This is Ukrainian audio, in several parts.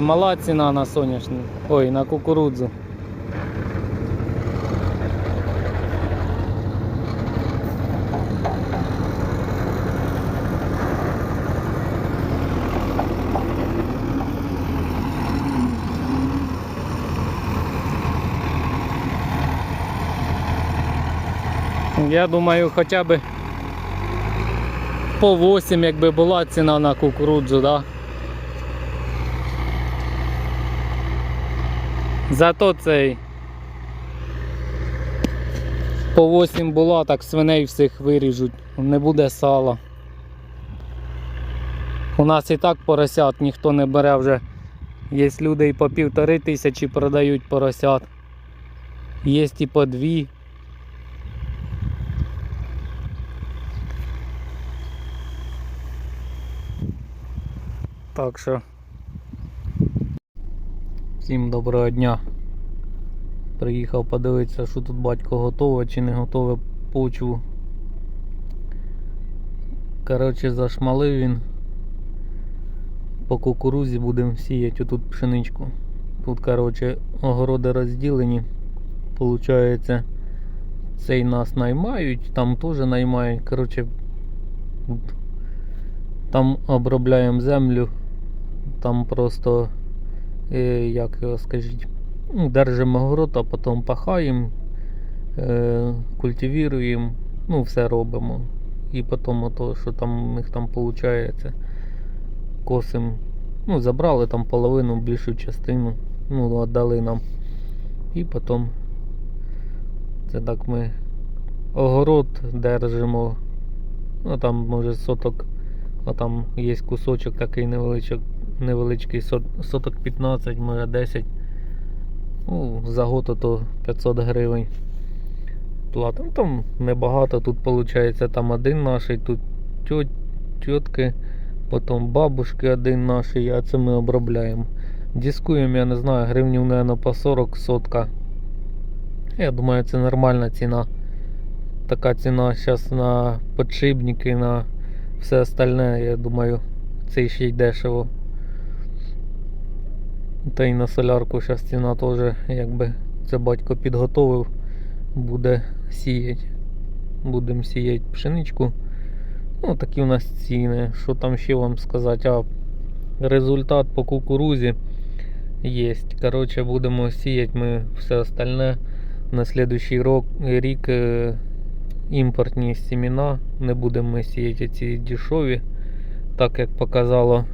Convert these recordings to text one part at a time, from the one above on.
Мала ціна на соняшник. Ой, на кукурудзу. Я думаю, хоча б по 8, якби була ціна на кукурудзу, да? Зато цей по 8 була, так свиней всіх виріжуть, не буде сала. У нас і так поросят ніхто не бере вже. Є люди і по півтори тисячі продають поросят. Є і по дві. Так що всім доброго дня. Приїхав подивитися, що тут батько готове чи не готове почву. Коротше, зашмалив він. По кукурузі будемо сіяти отут пшеничку. Тут, коротше, огороди розділені. Получається, цей нас наймають, там теж наймають. Коротше, там обробляємо землю, там просто, як його скажіть, ну, держимо город, а потім пахаємо, е, культивуємо, ну все робимо. І потім ото, що там у них там виходить, косим. Ну, забрали там половину, більшу частину, ну, віддали нам. І потім це так ми огород держимо. Ну там може соток, а там є кусочок такий невеличок, невеличкий сот- соток 15, може 10. Ну, за год то 500 гривень. Плата. Ну, там небагато, тут виходить там один наш, тут тітки, потім бабушки один наш, а це ми обробляємо. Дискуємо, я не знаю, гривнів, наверное, по 40 сотка. Я думаю, це нормальна ціна. Така ціна зараз на подшипники, на все остальне, я думаю, це ще й дешево. Та й на солярку зараз теж, якби це батько підготовив, буде сіяти. Будемо сіяти пшеничку. Ну, такі у нас ціни. Що там ще вам сказати? А результат по кукурузі є. Коротше, будемо сіяти ми все остальне на слідуючий рок, рік е, імпортні семена. Не будемо сіяти ці дешеві, так як показало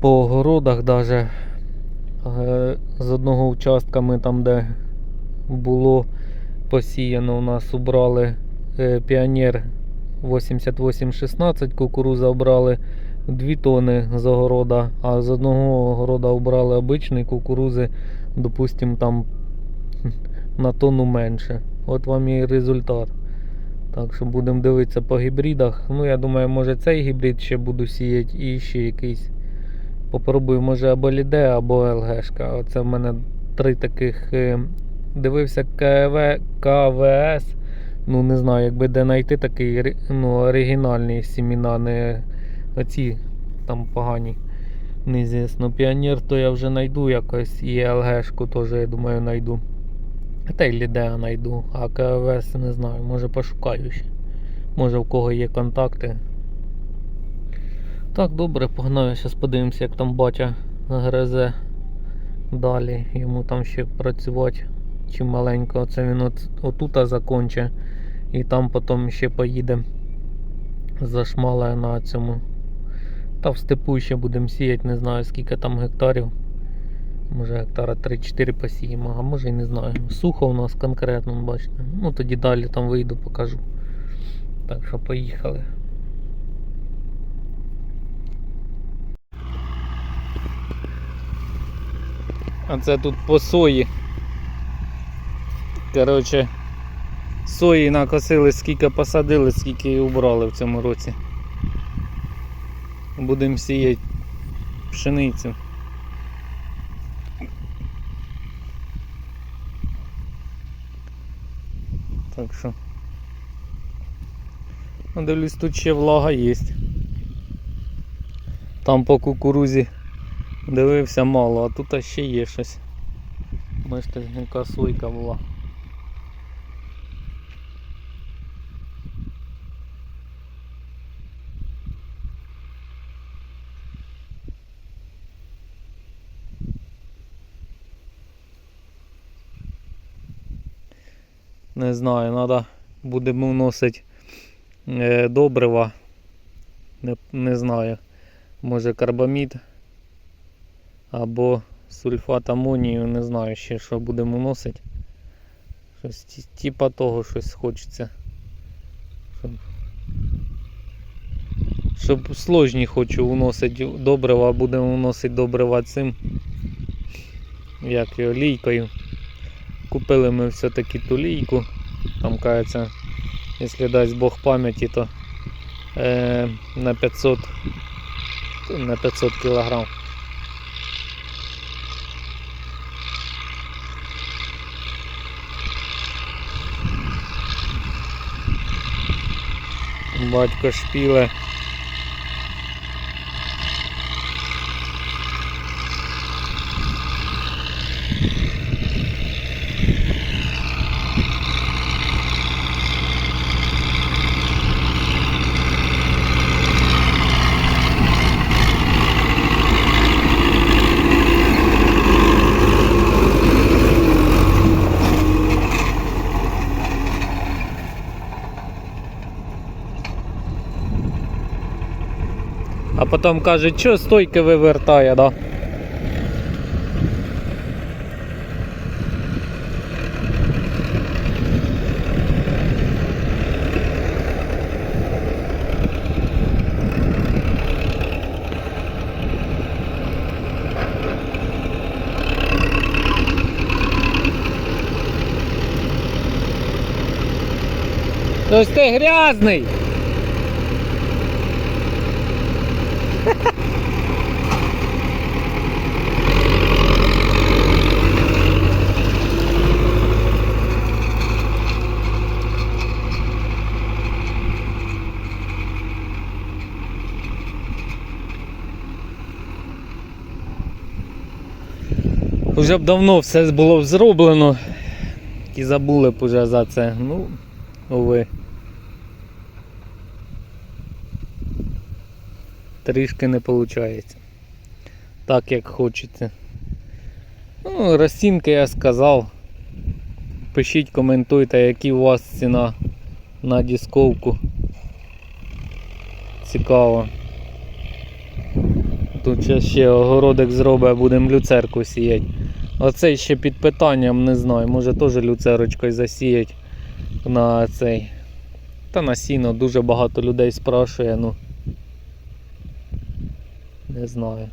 по огородах даже е, з одного участка ми там, де було посіяно, у нас убрали е, піонер 8816, кукуруза обрали 2 тони з огорода, а з одного огорода обрали обичний кукурузи, допустим, там на тонну менше. От вам і результат. Так що будемо дивитися по гібридах. Ну, я думаю, може цей гібрид ще буду сіяти і ще якийсь. Попробую, може або Ліде, або ЛГшка. Оце в мене три таких. е, Дивився КВ, КВС. Ну, не знаю, якби де знайти такий ну, оригінальний сіміна, не оці там погані. Неізвісно. Піонер то я вже знайду якось. І ЛГшку теж, я думаю, знайду. Та й Лідеа знайду, а КВС не знаю, може пошукаю ще. Може в кого є контакти. Так, добре, погнаю, зараз подивимося, як там батя гризе далі. Йому там ще працювати чи маленько. Оце він от, отута законче. І там потім ще поїде зашмалає на цьому. Та в степу ще будемо сіяти, не знаю скільки там гектарів. Може гектара 3-4 посіємо, а може і не знаю. Сухо у нас конкретно, бачите. Ну тоді далі там вийду, покажу. Так що поїхали. А це тут по сої. Коротше, сої накосили, скільки посадили, скільки і убрали в цьому році. Будемо сіяти пшеницю. Так що. Ну, дивлюсь, тут ще влага є. Там по кукурузі Дивився мало, а тут ще є щось. Бачите, яка сойка була. Не знаю, треба будемо вносити е, добрива. Не, не знаю. Може карбамід або сульфат амонію, не знаю ще що будемо вносити. Щось типа того щось хочеться. Щоб, щоб сложні хочу вносити добрива, будемо вносити добрива цим. Як його лійкою. Купили ми все-таки ту лійку. Там кажеться, якщо дасть Бог пам'яті, то е, на 500 на 500 кілограм. Батько шпіле. А потім каже, що стойки вивертає, да? Ось ти грязний! Вже б давно все було зроблено і забули б уже за це. Ну, уви. Трішки не виходить. Так як хочеться. Ну, розцінки я сказав. Пишіть, коментуйте, які у вас ціна на дисковку. Цікаво. Тут ще, огородик зробить, будемо люцерку сіяти. Оцей ще під питанням, не знаю, може теж люцерочкою засіять на цей. Та на сіно дуже багато людей спрашує, ну. Не знаю.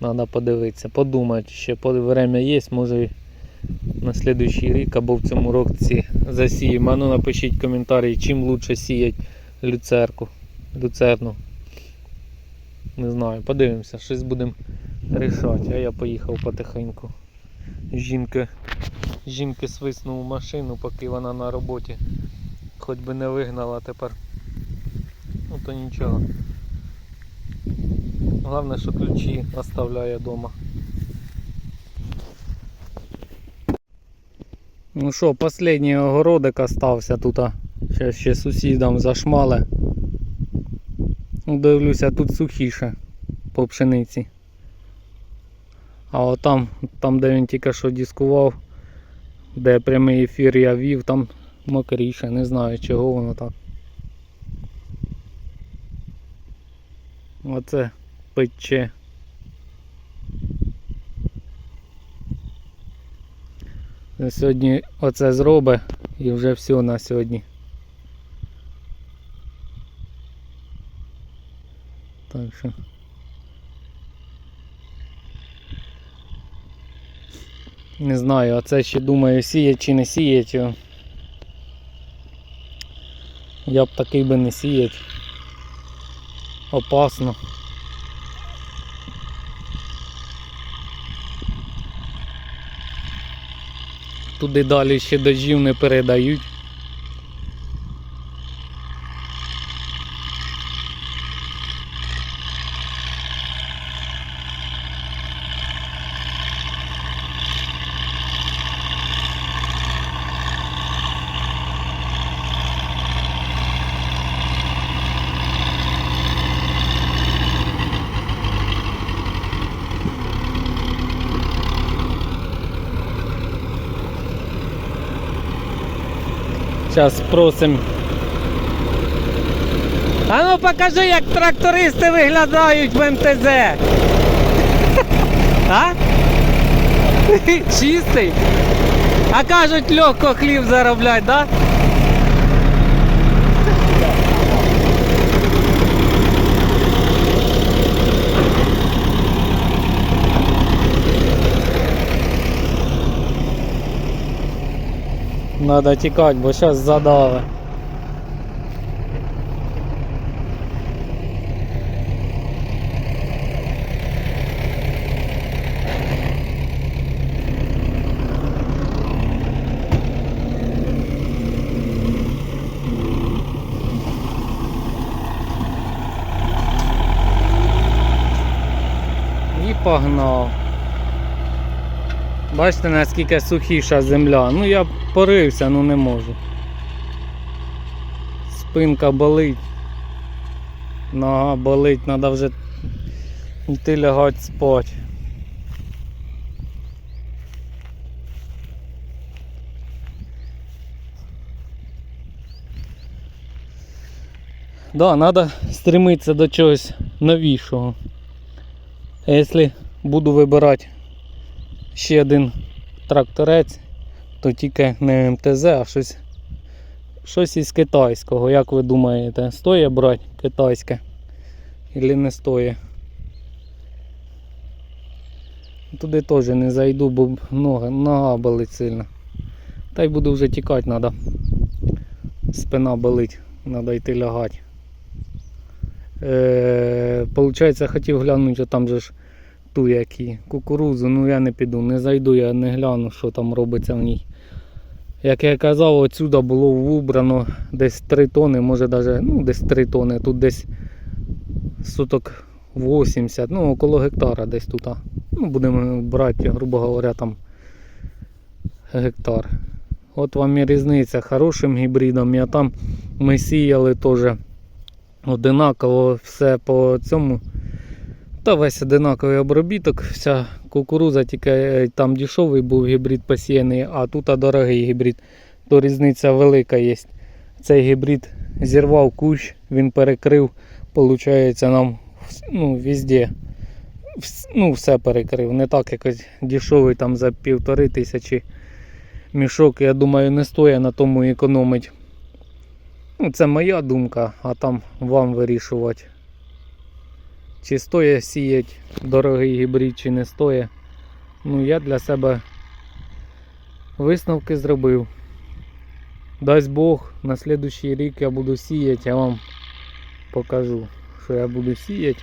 Надо подивитися, подумати, ще время є, може на слідуючий рік або в цьому році засіємо. А ну напишіть коментарі, чим лучше сіять люцерку. Люцерну. Не знаю, подивимося, щось будемо рішати, а я поїхав потихеньку. Жінки, жінки свиснув машину, поки вона на роботі. Хоч би не вигнала тепер. Ну то нічого. Головне, що ключі оставляє вдома. Ну що, останній огородик остався тут. Зараз ще сусідам зашмали. Ну, Дивлюся, тут сухіше по пшениці. А от там, там, де він тільки що дискував, де прямий ефір я вів, там мокріше, не знаю чого воно так. Оце пече. Сьогодні оце зробить і вже все на сьогодні. Так що. Не знаю, а це ще думаю сіять чи не сіять. його. Я б такий би не сіять. Опасно. Туди далі ще дожів не передають. Зараз спросимо. А ну покажи, як трактористи виглядають в МТЗ. А? Чистий? А кажуть, легко хліб зароблять, да? Надо тікати, бо зараз задаве. І. Бачите, наскільки сухіша земля. Ну я порився, ну не можу. Спинка болить. Нога болить, треба вже йти лягати спати. Да, треба стремитися до чогось новішого. А якщо буду вибирати ще один тракторець, то тільки не МТЗ, а щось, щось із китайського. Як ви думаєте, стоїть брати китайське? Или не стоїть? Туди теж не зайду, бо нога, нога болить сильно. Та й буду вже тікати треба. Спина болить, треба йти лягати. Е, Получається, хотів глянути, там же ж ту які кукурузу, ну я не піду, не зайду, я не гляну, що там робиться в ній. Як я казав, отсюди було вибрано десь 3 тони, може навіть ну, десь 3 тони, тут десь суток 80, ну около гектара десь тут. Ну, будемо брати, грубо говоря, там гектар. От вам і різниця хорошим гібридом, а там ми сіяли теж одинаково все по цьому. Та весь одинаковий обробіток, вся кукуруза, тільки е, там дешевий був гібрид посіяний, а тут дорогий гібрид. То різниця велика є. Цей гібрид зірвав кущ, він перекрив, виходить, нам ну, везде. Ну, все перекрив. Не так якось дешевий там за півтори тисячі мішок. Я думаю, не стоїть на тому економить. Ну, це моя думка, а там вам вирішувати. Чи стоїть сіять дорогий гібрид, чи не стоїть. Ну, я для себе висновки зробив. Дасть Бог, на слідуючий рік я буду сіяти, я вам покажу, що я буду сіяти.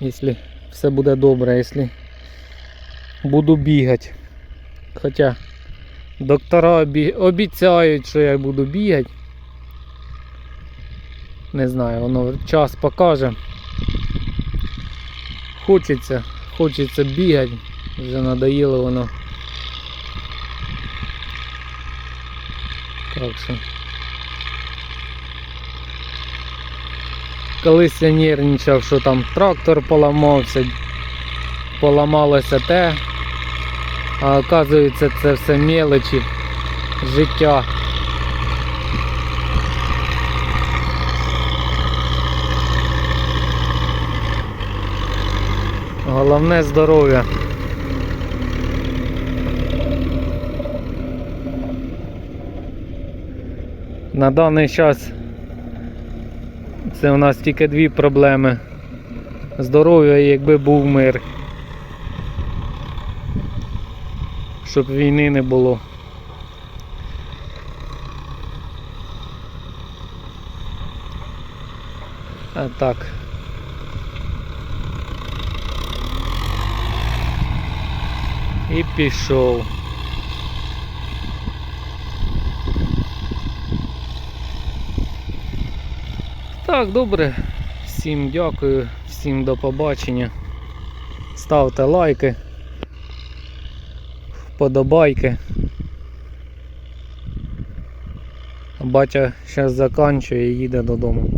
Якщо все буде добре, якщо буду бігати. Хоча доктора обі- обіцяють, що я буду бігати. Не знаю, воно час покаже. Хочеться, хочеться бігати, вже надоїло воно. Так що. Колись я нервничав, що там трактор поламався, поламалося те, а оказується це все мелочі життя. Головне здоров'я. На даний час це у нас тільки дві проблеми. Здоров'я, якби був мир. Щоб війни не було. А так. І пішов. Так, добре. Всім дякую, всім до побачення. Ставте лайки, вподобайки. Батя зараз заканчує і їде додому.